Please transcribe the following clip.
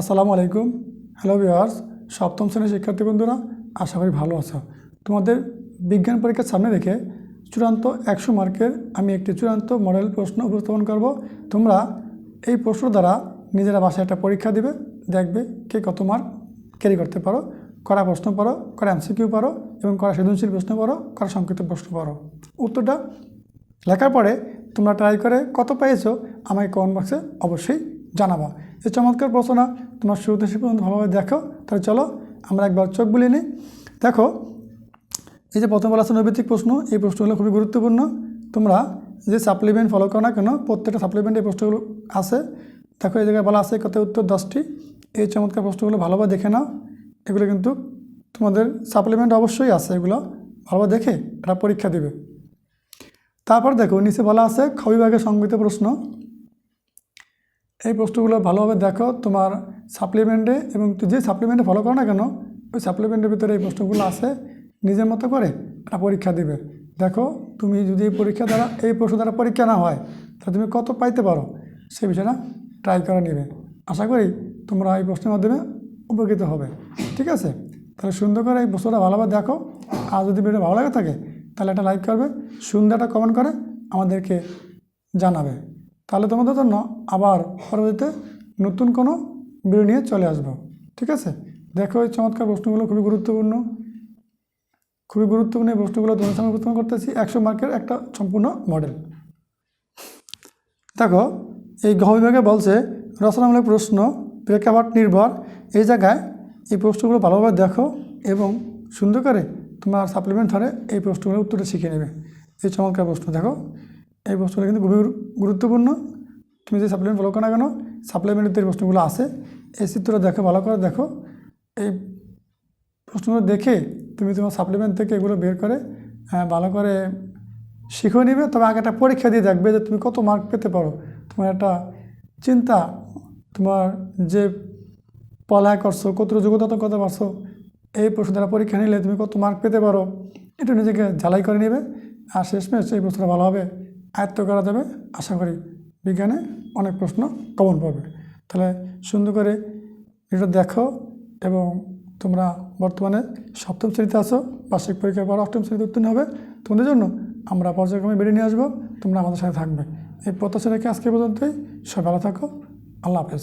আসসালামু আলাইকুম। Hello viewers সপ্তম শ্রেণির শিক্ষার্থী বন্ধুরা, আশা করি ভালো আছো। তোমাদের বিজ্ঞান পরীক্ষার সামনে রেখে চূড়ান্ত একশো মার্কের আমি একটি চূড়ান্ত মডেল প্রশ্ন উপস্থাপন করব। তোমরা এই প্রশ্ন দ্বারা নিজেরা বাসায় একটা পরীক্ষা দিবে, দেখবে কে কত মার্ক ক্যারি করতে পারো, করা প্রশ্ন পারো করা এমসিকিউ পারো এবং করা সৃজনশীল প্রশ্ন পারো করা সংক্ষিপ্ত প্রশ্ন পারো উত্তরটা লেখার পরে তোমরা ট্রাই করে কত পেয়েছ আমাকে কমেন্ট বক্সে অবশ্যই জানাবা। এই চমৎকার প্রশ্নটা তোমার শুরুতে শেষ পর্যন্ত ভালোভাবে দেখো। তাহলে চলো আমরা একবার চোখ বুলিয়ে নিই। দেখো, এই যে প্রথম বলা আছে প্রশ্ন, এই প্রশ্নগুলো খুবই গুরুত্বপূর্ণ। তোমরা যে সাপ্লিমেন্ট ফলো করো না কেন, প্রত্যেকটা সাপ্লিমেন্ট এই প্রশ্নগুলো আছে। দেখো, এই জায়গায় বলা আছে কত উত্তর, দশটি। এই চমৎকার প্রশ্নগুলো ভালোভাবে দেখে নাও। এগুলো কিন্তু তোমাদের সাপ্লিমেন্ট অবশ্যই আছে, এগুলো ভালোভাবে দেখে এটা পরীক্ষা দেবে। তারপর দেখো, নিচে বলা আছে খ সংগৃহীত প্রশ্ন। এই প্রশ্নগুলো ভালোভাবে দেখো তোমার সাপ্লিমেন্টে এবং যে সাপ্লিমেন্টে ফলো করো না কেন, ওই সাপ্লিমেন্টের ভিতরে এই প্রশ্নগুলো আছে, নিজের মতো করে একটা পরীক্ষা দিবে। দেখো, তুমি যদি এই পরীক্ষা দ্বারা, এই প্রশ্ন দ্বারা পরীক্ষা না হয়, তাহলে তুমি কত পাইতে পারো? সেই বিষয়টা ট্রাই করে নেবে। আশা করি তোমরা এই প্রশ্নের মাধ্যমে উপকৃত হবে। ঠিক আছে? তাহলে সুন্দর করে এই প্রশ্নটা ভালোভাবে দেখো। আর যদি ভিডিও ভালো লাগে থাকে, তাহলে একটা লাইক করবে, সুন্দর একটা কমেন্ট করে আমাদেরকে জানাবে। তাহলে তোমাদের জন্য আবার পরবর্তীতে নতুন কোনো ভিডিও নিয়ে চলে আসব। ঠিক আছে? দেখো এই চমৎকার প্রশ্নগুলো খুবই গুরুত্বপূর্ণ। খুবই গুরুত্বপূর্ণ এই প্রশ্নগুলো তোমাদের সামনে উপস্থাপন করতেছি। একশো মার্কের একটা সম্পূর্ণ মডেল দেখো, এই গহ বিভাগে বলছে, রচনামূলক প্রশ্ন প্রেক্ষাপট নির্ভর। এই জায়গায় এই প্রশ্নগুলো ভালোভাবে দেখো এবং সুন্দর করে তোমার সাপ্লিমেন্ট ধরে এই প্রশ্নগুলোর উত্তরটা শিখে নেবে। এই চমৎকার প্রশ্ন, দেখো। এই প্রশ্নগুলো কিন্তু খুবই গুরুত্বপূর্ণ। তুমি যে সাপ্লিমেন্ট ফলো করো না কেন সাপ্লিমেন্টের যে প্রশ্নগুলো আছে। এই চিত্রটা দেখো, ভালো করে দেখো। এই প্রশ্নগুলো দেখে তুমি তোমার সাপ্লিমেন্ট থেকে এগুলো বের করে ভালো করে শিখে নিবে। তবে আগে একটা পরীক্ষা দিয়ে দেখবে যে তুমি কত মার্ক পেতে পারো। তোমার একটা চিন্তা, তোমার যে পড়ালেখা করছ, কত যোগ্যতা তো করতে পারছ, এই প্রশ্ন দ্বারা পরীক্ষা নিলে তুমি কত মার্ক পেতে পারো একটু নিজেকে ঝালাই করে নেবে। আর শেষমেশ এই প্রশ্নটা ভালোভাবে আয়ত্ত করা যাবে। আশা করি বিজ্ঞানে অনেক প্রশ্ন কমন পাবে তাহলে সুন্দর করে এটা দেখো এবং তোমরা বর্তমানে সপ্তম শ্রেণীতে আসো বার্ষিক পরীক্ষার পর অষ্টম শ্রেণীতে উত্তীর্ণ হবে। তোমাদের জন্য আমরা পর্যায়ক্রমে বেরিয়ে নিয়ে আসব। তোমরা আমাদের সাথে থাকবে। এই প্রত্যাশা রেখে আজকে পর্যন্তই। সকালে থাকো। আল্লাহ হাফেজ।